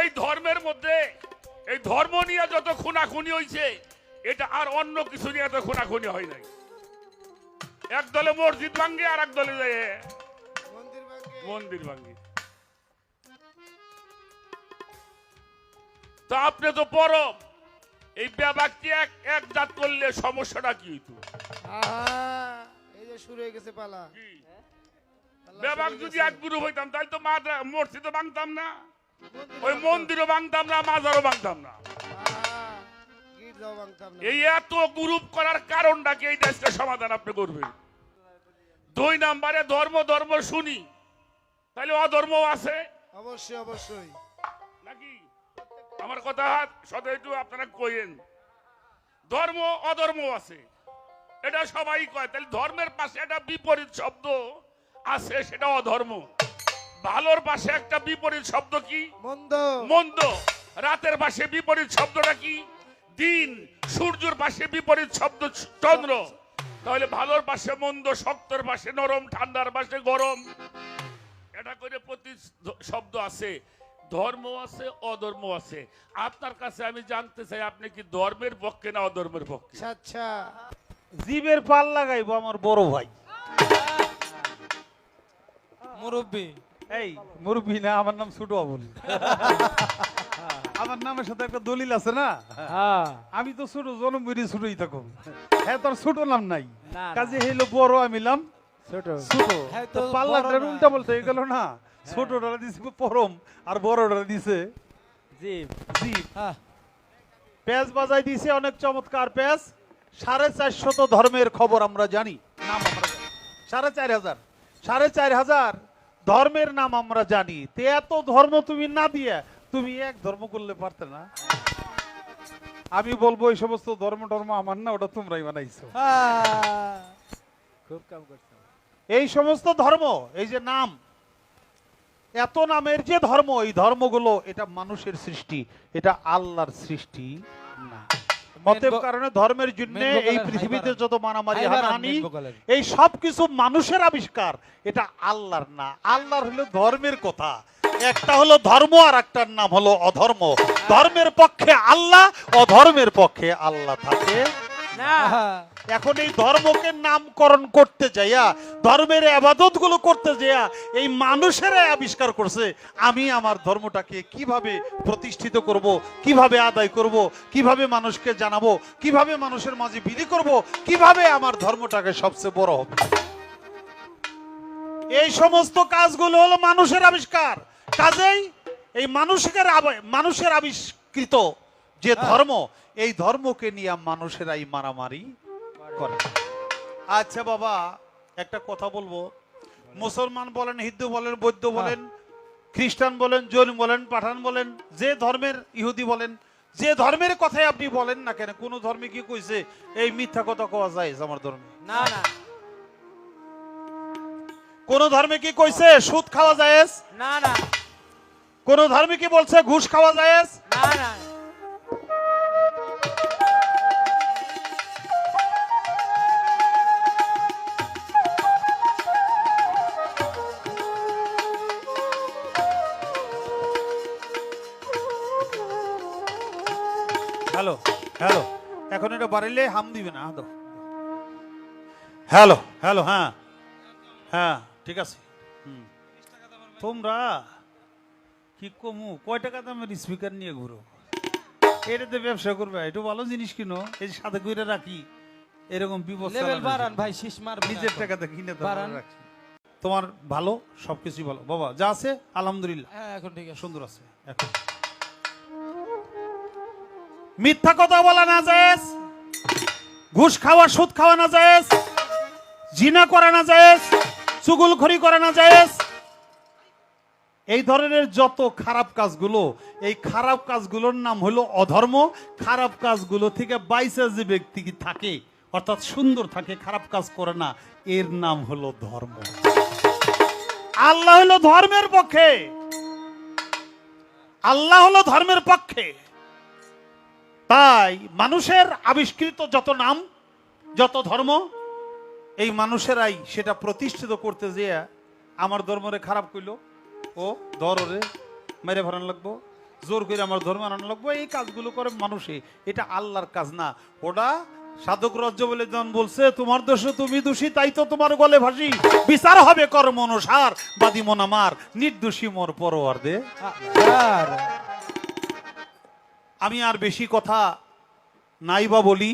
এই ধর্মের মধ্যে এই ধর্ম নিয়ে যত খুনাখুনি হয়েছে এটা আর অন্য কিছু নিয়ে এত খুনাখুনি হয় নাই। এক দলে মসজিদ ভাঙ্গে আর এক দলে যায় মন্দির ভাঙ্গে। তা আপনি তো পরম এই ব্যাপারটি এক এক জাত করলে সমস্যাটা কি হইতো? এই যে শুরু হয়ে গেছে পালা। ব্যাপার যদি। এক গুরু হইতাম তাহলে তো মসজিদও ভাঙতাম না। ওই। মন্দিরও ভাঙতাম না মাজারও ভাঙতাম না। এই এত গ্রুপ করার কারণটা কি এই দেশটা সমাধান আপনি করবেন দুই নাম্বারে ধর্ম ধর্ম শুনি। তাহলে অধর্ম আছে। অবশ্যই অবশ্যই। নাকি? আমার কথা সদা একটু আপনারা কইেন। ধর্ম অধর্ম আছে। এটা সবাই কয় তাহলে ধর্মের পাশে একটা বিপরীত শব্দ আছে সেটা অধর্ম। ভালোর পাশে একটা বিপরীত শব্দ কি? মন্দ। মন্দ। রাতের পাশে বিপরীত শব্দটা কি? দিন। সূর্যের পাশে বিপরীত শব্দ চন্দ্র। তাহলে ভালোর পাশে মন্দ শক্তর পাশে নরম ঠান্ডার পাশে গরম। এটা করে প্রতি শব্দ আছে। ধর্ম আছে অধর্ম আছে। আপনার কাছে আমি জানতে চাই আপনি কি ধর্মের পক্ষে না অধর্মের পক্ষে? আচ্ছা আচ্ছা। জীবের পাল লাগাইবো আমার বড় ভাই। মুরব্বী এই মুরব্বী না আমার নাম ছোট আবুল। আমার নামের সাথে একটা দলিল আছে না? হ্যাঁ। আমি তো ছোট জন্ম ছোটই থাকো। হ্যাঁ তোর ছোট নাম নাই। কাজে হইল বড় আমিলাম ছোট। ছোট। হ্যাঁ, তো উল্টা বলতে গেল না? ছোটটা দিছে পরম আর বড়টা দিছে হ্যাঁ। পেঁয়াজ বাজাই দিছে অনেক চমৎকার পেঁয়াজ সাড়ে চারশত ধর্মের খবর আমরা জানি। নাম আমরা জানি। সাড়ে চার হাজার। সাড়ে চার হাজার ধর্মের নাম আমরা জানি। তে এত ধর্ম তুমি না দিয়ে তুমি এক ধর্ম করলে পারতে না। আমি বলব এই সমস্ত ধর্ম টর্ম আমার না ওটা তোমরাই বানাইছো। খুব কাম করছ। এই সমস্ত ধর্ম এই যে নাম এত নামের যে ধর্ম এই ধর্মগুলো এটা মানুষের সৃষ্টি এটা আল্লাহর সৃষ্টি না। অতএব কারণে ধর্মের জন্য এই পৃথিবীতে যত মারামারি হাই হানাহানি এই সব কিছু মানুষের আবিষ্কার। এটা আল্লাহর না। আল্লাহর হলো ধর্মের কথা। একটা হলো ধর্ম আর একটার নাম হলো অধর্ম। ধর্মের পক্ষে আল্লাহ অধর্মের পক্ষে আল্লাহ থাকে। এখন এই ধর্মকে নামকরণ করতে যাইয়া, ধর্মের আবাদতগুলো করতে যাইয়া এই মানুষেরাই আবিষ্কার করছে, আমি আমার ধর্মটাকে কীভাবে প্রতিষ্ঠিত করব, কীভাবে আদায় করব, কীভাবে মানুষকে জানাব, কীভাবে মানুষের মাঝে বিধি করব, কীভাবে আমার ধর্মটাকে সবচেয়ে বড় হবে? এই সমস্ত কাজগুলো হলো মানুষের আবিষ্কার। কাজেই এই মানুষের মানুষের আবিষ্কৃত যে ধর্ম এই ধর্মকে নিয়ে মানুষেরাই মারামারি করে। আচ্ছা বাবা একটা কথা বলব। মুসলমান বলেন হিন্দু বলেন বৌদ্ধ বলেন খ্রিস্টান বলেন জৈন বলেন পাঠান বলেন যে ধর্মের ইহুদি বলেন যে ধর্মের কথাই আপনি বলেন না কেন কোন ধর্মে কি কইছে এই মিথ্যা কথা কওয়া যায় আমার ধর্মে? না না। কোন ধর্মে কি কইছে সুদ খাওয়া যায় না না। কোন ধর্মে কি বলছে ঘুষ খাওয়া যায় না না। Hello hello. এখন এটা বাড়িলে হাম দিবে না দাও হ্যালো। হ্যালো হ্যাঁ। হ্যাঁ ঠিক আছে। হুম। তোমরা কি কমু কয় টাকা দামের স্পিকার নিয়ে ঘুরো? এটাতে ব্যবসা করবে একটু ভালো জিনিস কিনো এই সাথে করে রাখি এরকম বিপদ লেভেল বাড়ান ভাই শীষ মার নিজের টাকাতে কিনে বাড়ান। রাখি। তোমার ভালো সবকিছুই ভালো। বাবা যা আছে আলহামদুলিল্লাহ। হ্যাঁ এখন ঠিক আছে। সুন্দর আছে এখন। মিথ্যা কথা বলা না যায় ঘুষ খাওয়া, সুদ খাওয়া না যায় জিনা করা না যায় চুগুলখড়ি করা না যায় এই ধরনের যত খারাপ কাজগুলো, এই খারাপ কাজগুলোর নাম হলো অধর্ম। খারাপ কাজগুলো থেকে বাইসে যে ব্যক্তি থাকে, অর্থাৎ সুন্দর থাকে, খারাপ কাজ করে না, এর নাম হলো ধর্ম। আল্লাহ হলো ধর্মের পক্ষে। আল্লাহ হলো ধর্মের পক্ষে। তাই মানুষের আবিষ্কৃত যত নাম, যত ধর্ম, এই মানুষেরাই সেটা প্রতিষ্ঠিত করতে যেয়ে আমার ধর্মরে খারাপ কইল। ও, ধরে মেরে ভরান লাগবো, জোর করে আমার ধর্ম আনানো লাগবো, এই কাজগুলো করে মানুষে। এটা আল্লাহর কাজ না। ওটা সাধক রাজ্য বলে জন বলছে, তোমার দোষে তুমি দোষী, তাই তো তোমার গলে ভাসি। বিচার হবে কর্ম অনুসার, বাদি মন আমার, নির্দোষী মোর পরোয়ার দে। স্যার আমি আর বেশি কথা নাই বা বলি।